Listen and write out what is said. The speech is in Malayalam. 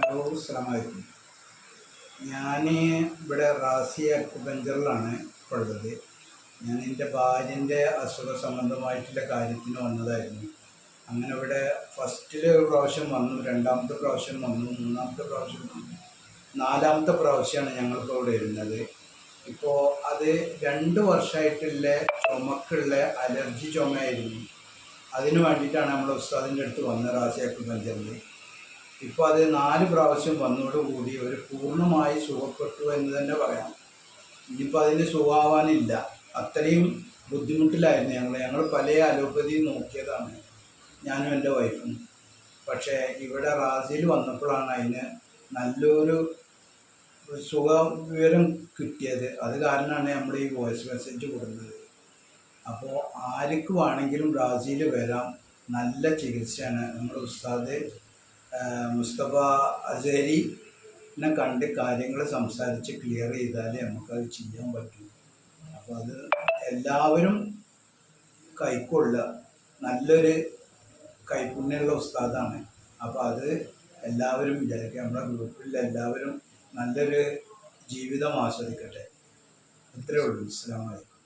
ഹലോ അസ്സലാമലൈക്കും. ഞാൻ ഇവിടെ റാസി അക്കുബഞ്ചറിലാണ് ഇപ്പോൾ ഉള്ളത്. ഞാൻ എന്റെ ഭാര്യന്റെ അസുഖ സംബന്ധമായിട്ടുള്ള കാര്യത്തിന് വന്നതായിരുന്നു. അങ്ങനെ ഇവിടെ ഫസ്റ്റിൽ ഒരു പ്രാവശ്യം വന്നു രണ്ടാമത്തെ പ്രാവശ്യം വന്നു മൂന്നാമത്തെ പ്രാവശ്യം വന്നു. നാലാമത്തെ പ്രാവശ്യമാണ് ഞങ്ങളിപ്പോൾ ഇവിടെ ഇരുന്നത് ഇപ്പോൾ അത് രണ്ട് വർഷമായിട്ടുള്ള ചുമക്കുള്ള അലർജി ചുമയായിരുന്നു. അതിന് വേണ്ടിയിട്ടാണ് നമ്മൾ ഉസ്താദിന്റെ അടുത്ത് വന്നത് റാസി അക്കുപഞ്ചറിൽ ഇപ്പോൾ അത് നാല് പ്രാവശ്യം വന്നതോടുകൂടി ഒരു പൂർണമായി സുഖപ്പെട്ടു എന്ന് തന്നെ പറയാം. ഇനിയിപ്പോൾ അതിന് സുഖമാവാനില്ല. അത്രയും ബുദ്ധിമുട്ടിലായിരുന്നു ഞങ്ങൾ ഞങ്ങൾ പല അലോപ്പതി നോക്കിയതാണ്. ഞാനും എന്റെ വൈഫും. പക്ഷേ ഇവിടെ റാസിയിൽ വന്നപ്പോഴാണ് അതിന് നല്ലൊരു സുഖ വിവരം കിട്ടിയത്. അത് കാരണമാണ് നമ്മൾ ഈ വോയിസ് മെസ്സേജ് കൊടുക്കുന്നത് അപ്പോൾ ആർക്ക് വേണമെങ്കിലും റാസിയിൽ വരാം. നല്ല ചികിത്സയാണ്. നമ്മുടെ ഉസ്താദ് മുസ്തഫ അസേരിനെ കണ്ട് കാര്യങ്ങൾ സംസാരിച്ച് ക്ലിയർ ചെയ്താലേ നമുക്കത് ചെയ്യാൻ പറ്റൂ. അപ്പോൾ അത് എല്ലാവരും കൈക്കൊള്ളുക. നല്ലൊരു കൈപ്പുണ്യമുള്ള ഉസ്താദാണ്. അപ്പോൾ അത് എല്ലാവരും വിചാരിക്കുക നമ്മുടെ ഗ്രൂപ്പിൽ എല്ലാവരും നല്ലൊരു ജീവിതം ആസ്വദിക്കട്ടെ. ഇത്രയേ ഉള്ളൂ. വലൈക്കും